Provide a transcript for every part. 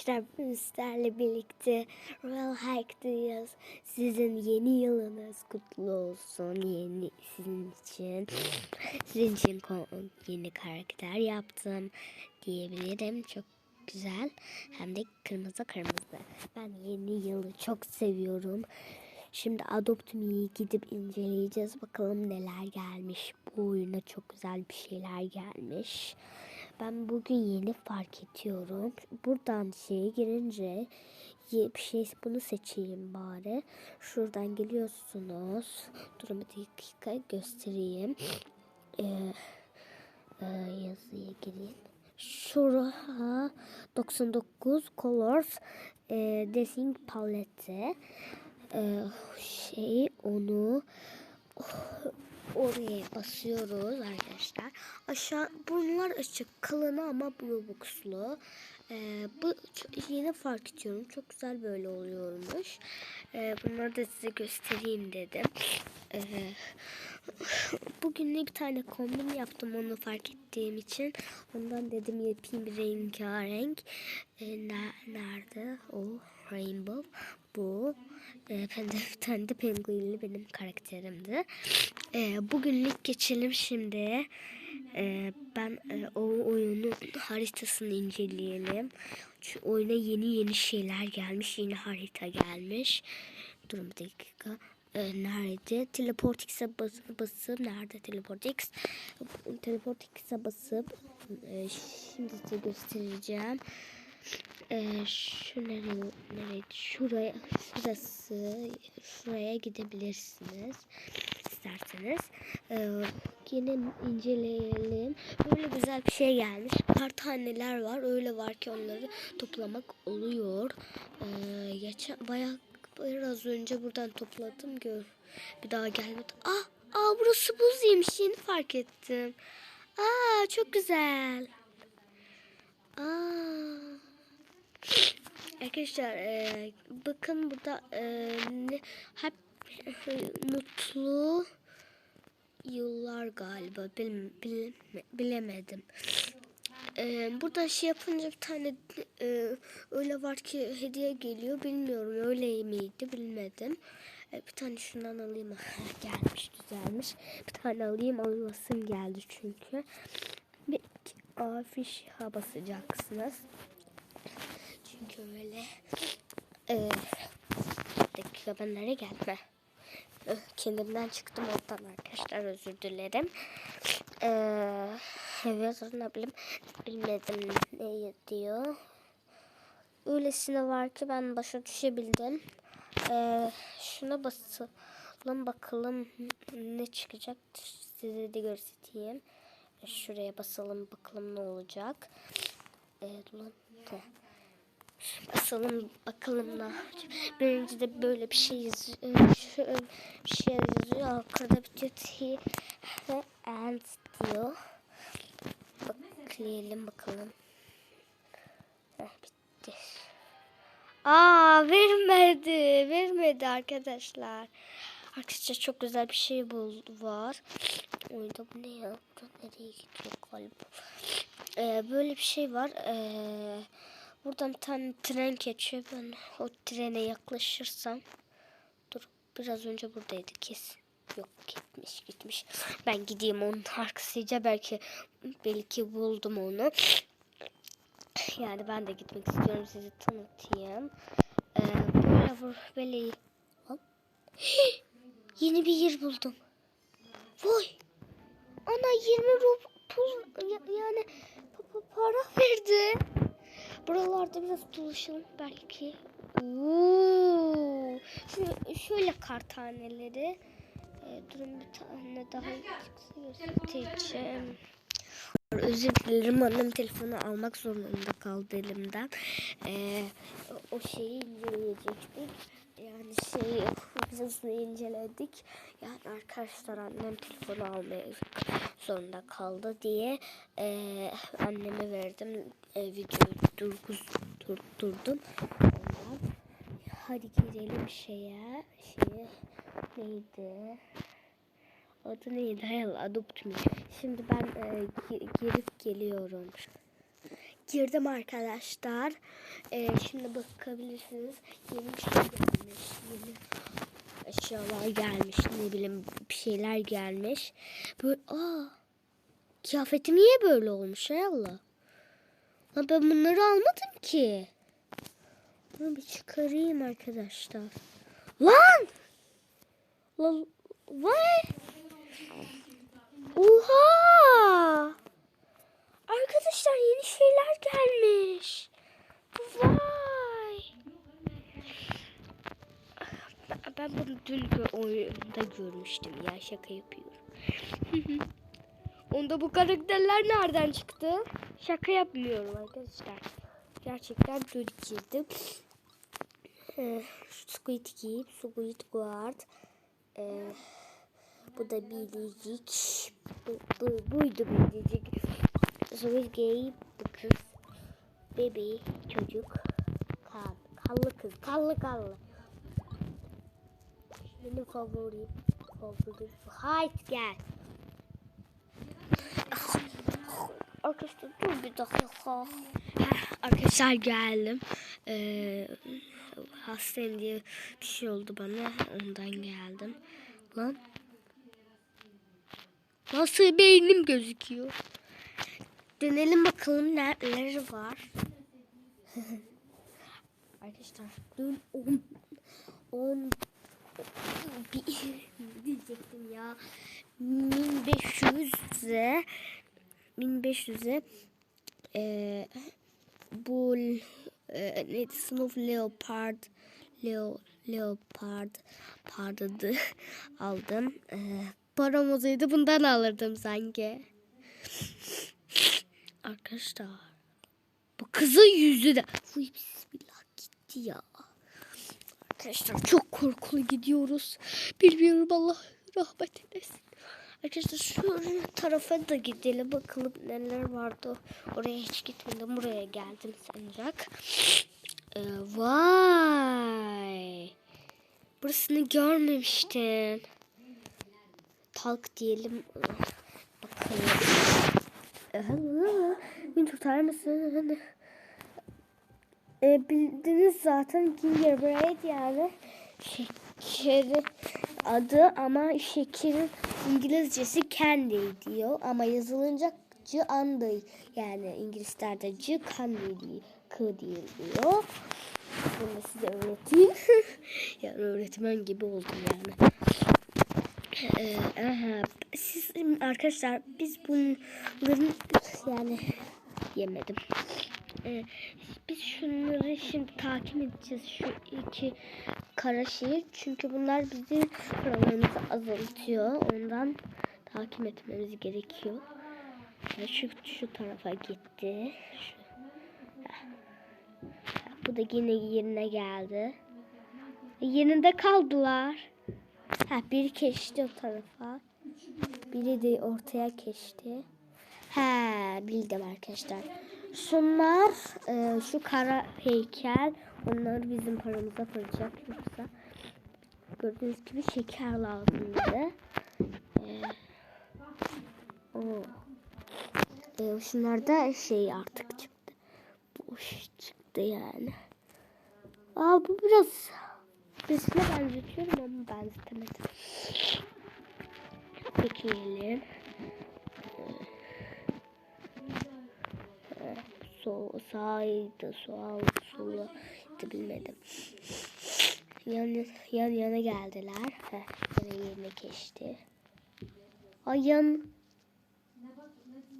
Sizlerle birlikte Royal Hike'dayız. Sizin yeni yılınız kutlu olsun. Yeni sizin için. Sizin için yeni karakter yaptım diyebilirim. Çok güzel. Hem de kırmızı kırmızı. Ben yeni yılı çok seviyorum. Şimdi Adopt Me'yi gidip inceleyeceğiz. Bakalım neler gelmiş. Bu oyuna çok güzel bir şeyler gelmiş. Ben bugün yeni fark ediyorum. Buradan şeye girince bir şey bunu seçeyim bari. Şuradan geliyorsunuz. Durun bir dakika göstereyim. Ee, e, yazıya gireyim. Şuraya 99 Colors e, Design palette e, şey onu oraya basıyoruz arkadaşlar. Aşağı bunlar açık kalını ama Robux'lu. Ee, bu yeni fark ediyorum. Çok güzel böyle oluyormuş. Ee, bunları da size göstereyim dedim. Ee, bugün bir tane kombin yaptım onu fark ettiğim için. Ondan dedim yapayım bir rengarenk. Ee, ne- nerede o rainbow? Bu. Ee, de bir tane de penguinli benim karakterimdi. Ee, bugünlük geçelim şimdi. Ee, ben e, o oyunun haritasını inceleyelim. Şu oyuna yeni yeni şeyler gelmiş. Yeni harita gelmiş. Durun bir dakika. Ee, nerede? Teleport X'e basıp, basıp nerede Teleport X? Teleport X'e basıp e, şimdi size göstereceğim. Ee, şu nereye, nereye, şuraya, şurası, şuraya gidebilirsiniz isterseniz. Ee, yine inceleyelim. Böyle güzel bir şey gelmiş. Kartaneler var. Öyle var ki onları toplamak oluyor. Ee, geçen bayağı biraz önce buradan topladım gör. Bir daha gelmedi. Ah, aa burası buz yemiş. Yeni fark ettim. Aa çok güzel. Aa. Arkadaşlar e, bakın burada e, ne, hep mutlu yıllar galiba bil, bil, bilemedim. E, burada şey yapınca bir tane e, öyle var ki hediye geliyor bilmiyorum öyle miydi bilmedim. E, bir tane şundan alayım gelmiş güzelmiş. Bir tane alayım alasım geldi çünkü. Bir afiş basacaksınız. Çünkü öyle e, bir ben nereye gelme. Ö, Kendimden çıktım oradan arkadaşlar özür dilerim. Ee, evet ne bileyim bilmedim ne diyor. Öylesine var ki ben başa düşebildim. Ee, şuna basalım bakalım ne çıkacak size de göstereyim. Şuraya basalım bakalım ne olacak. Evet. Basalım bakalım ne. Birinci de böyle bir şey yazıyor. Şöyle bir şey yazıyor. Arkada. T and diyor. Baklayalım bakalım. Heh, bitti. Aa vermedi. Vermedi arkadaşlar. Arkadaşlar çok güzel bir şey bul var. Oyunda bu ne ya? Burada nereye gidiyor galiba? Ee, böyle bir şey var. Ee, buradan bir tane tren geçiyor. Ben o trene yaklaşırsam dur biraz önce buradaydı kesin. Yok gitmiş gitmiş. Ben gideyim onun arkasıca belki belki buldum onu. Yani ben de gitmek istiyorum sizi tanıtayım. Ee, böyle Hop. Yeni bir yer buldum. Vay. Ana 20 rup pul ya- yani pa- pa- para verdi. Buralarda biraz dolaşalım belki. Oo. Şu, şöyle kar taneleri. Ee, durun bir tane daha göstereceğim. Özür dilerim annem telefonu almak zorunda kaldı elimden. Ee, o- şeyi inceleyecektik. Yani şeyi hızlı inceledik. Yani arkadaşlar annem telefonu almaya zorunda kaldı diye e, anneme verdim. E, videoyu durguz, durdurdum. Ondan. Hadi girelim şeye. Şeye neydi? Adı neydi? Hayal Adopt Me. Şimdi ben e, gi- girip geliyorum. girdim arkadaşlar. Ee, şimdi bakabilirsiniz. Yeni şey gelmiş. Yeni eşyalar gelmiş. Ne bileyim bir şeyler gelmiş. Böyle aa kıyafetim niye böyle olmuş hay Allah? Lan ben bunları almadım ki. Bunu bir çıkarayım arkadaşlar. Lan! Lan vay! Oha! Arkadaşlar yeni şeyler gelmiş. Vay! Ben- bunu dün oyunda görmüştüm ya şaka yapıyorum. Onda bu karakterler nereden çıktı? Şaka yapmıyorum arkadaşlar. Gerçekten dün girdim. Ee, Squid Game, Squid Guard. Ee, bu da biricik. Bu, bu, buydu biricik. Squid Game, kız. Baby, çocuk. Kan, kallı kız, kallı kallı. Benim favorim. Favorim. Haydi gel. Arkadaşlar dur bir dakika. Arkadaşlar geldim. Ee, hastayım diye bir şey oldu bana. Ondan geldim. Lan. Nasıl beynim gözüküyor? Dönelim bakalım neler var. Arkadaşlar dün 10 10 bir diyecektim ya. 1500'e 1500'e e, bu e, neydi sınıf leopard leo leopard pardadı aldım. E, param olsaydı bundan alırdım sanki. Arkadaşlar bu kızın yüzü de Uy, bismillah gitti ya. Arkadaşlar çok korkulu gidiyoruz. Bilmiyorum Allah rahmet eylesin. Arkadaşlar şu tarafa da gidelim bakalım neler vardı. Oraya hiç gitmedim. Buraya geldim sancak. Ee, vay. Burasını görmemiştim. Talk diyelim. Bakalım. Beni tutar mısın? E, bildiniz zaten Gingerbread yani şekeri adı ama şekerin İngilizcesi candy diyor ama yazılınca candy yani İngilizlerde candy diyor. K diye diyor. Bunu da size öğreteyim. yani öğretmen gibi oldum yani. Ee, aha. Siz arkadaşlar biz bunların yani yemedim. Ee, biz şunları şimdi takip edeceğiz şu iki kara şehir çünkü bunlar bizim paralarımızı azaltıyor ondan takip etmemiz gerekiyor. Yani şu şu tarafa gitti. Şu. Bu da yine yerine geldi. Yerinde kaldılar. Ha biri geçti o tarafa. Biri de ortaya geçti. He bildim arkadaşlar. Şunlar e, şu kara heykel onları bizim paramıza koyacak yoksa gördüğünüz gibi şeker lazımdı. E, o. E, şunlar da şey artık çıktı. Boş çıktı yani. Aa bu biraz birisine benzetiyorum ama benzetemedim. Bekleyelim. Sol sağydı sol sola bilmedim. Yan, yan yana geldiler. Heh, yine yerine geçti. Ay yan.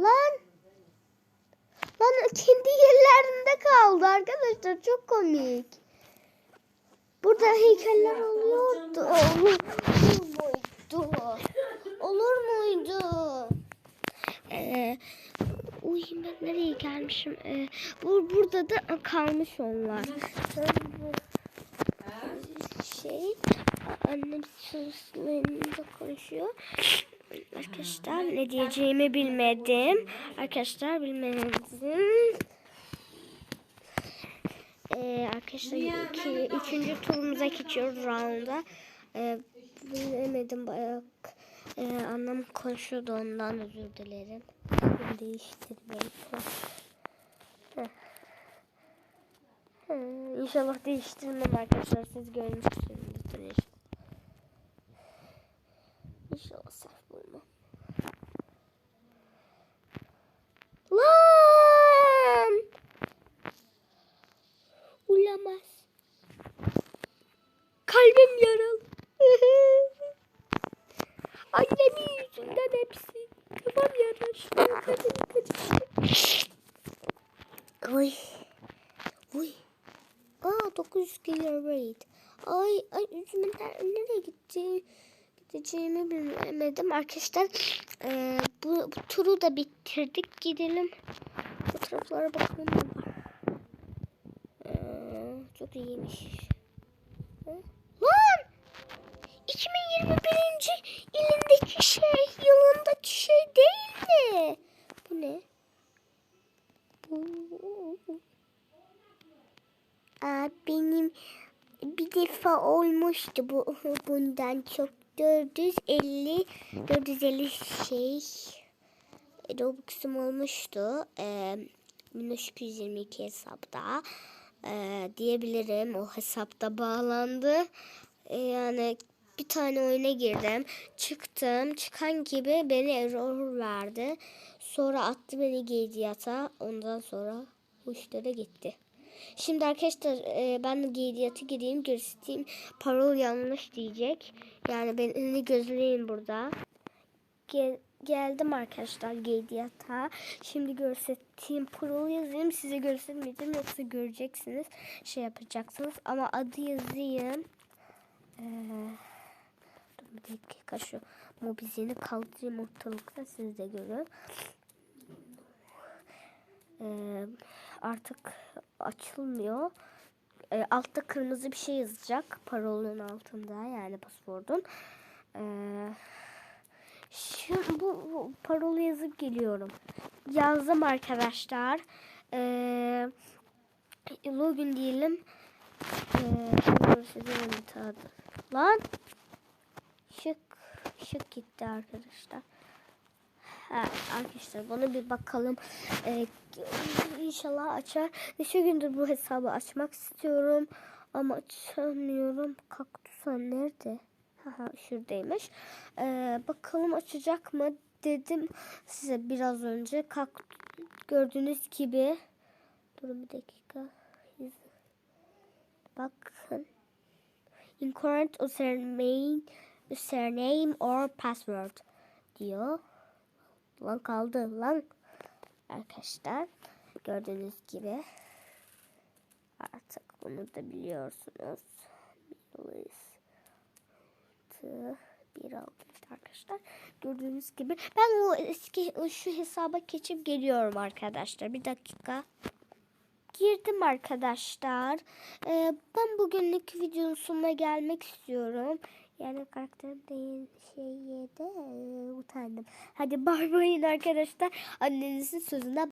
Lan. Lan kendi yerlerinde kaldı arkadaşlar. Çok komik. Burada heykeller oluyordu. Olur muydu? Olur muydu? Ee, uy ben nereye gelmişim? Ee, bu burada da kalmış onlar. Şey annem sözlerinde konuşuyor. Arkadaşlar ne diyeceğimi bilmedim. Arkadaşlar bilmedim. Ee, arkadaşlar iki, üçüncü turumuza geçiyoruz rounda. Ee, bilemedim bayağı. Ee, annem konuşuyordu ondan özür dilerim. Değiştirmeyi. He, İnşallah değiştirmem arkadaşlar. Siz görmüşsünüzdür. İnşallah 900 kilobayt. Ay ay yüzümden nereye gitti? Gideceğimi bilemedim. Arkadaşlar eee, bu, bu turu da bitirdik. Gidelim. Bu taraflara bakalım. Eee, çok iyiymiş. Hı? Lan! 2021. yılındaki şey, yılındaki şey değil mi? Bu ne? Bu Aa, benim bir defa olmuştu bu bundan çok 450 450 şey Robux'um olmuştu. Ee, 1922 hesapta ee, diyebilirim. O hesapta bağlandı. Ee, yani bir tane oyuna girdim. Çıktım. Çıkan gibi beni error verdi. Sonra attı beni Gediat'a. Ondan sonra uçlara gitti. Şimdi arkadaşlar e, ben Gediat'a gireyim göstereyim. Parol yanlış diyecek. Yani beni gözleyin burada. Gel, geldim arkadaşlar Gediat'a. Şimdi göstereyim. Parol yazayım. Size göstermeyeceğim. Yoksa göreceksiniz. Şey yapacaksınız. Ama adı yazayım. Ee, dur bir dakika şu mobizini kaldırayım ortalıkta siz de görün. Ee, artık açılmıyor. Ee, altta kırmızı bir şey yazacak. Parolun altında yani pasaportun. Ee, şimdi bu, bu parolu yazıp geliyorum. Yazdım arkadaşlar. Ee, login diyelim. Ee. Lan şık şık gitti arkadaşlar. Arkadaşlar buna bir bakalım. Ee, inşallah açar. Neşe gündür bu hesabı açmak istiyorum. Ama açamıyorum. Kaktüsa nerede? Haha şuradaymış. Ee, bakalım açacak mı dedim size biraz önce. Kakt gördüğünüz gibi. Durun bir dakika. Bakın. Incorrect username, username or password diyor. Lan kaldı lan. Arkadaşlar gördüğünüz gibi artık bunu da biliyorsunuz. Bir aldı arkadaşlar. Gördüğünüz gibi ben o eski şu hesaba geçip geliyorum arkadaşlar. Bir dakika. Girdim arkadaşlar. Ee, ben bugünlük videonun sonuna gelmek istiyorum. Yani karakterim değil şeye de e, utandım. Hadi bay bayın arkadaşlar. Annenizin sözüne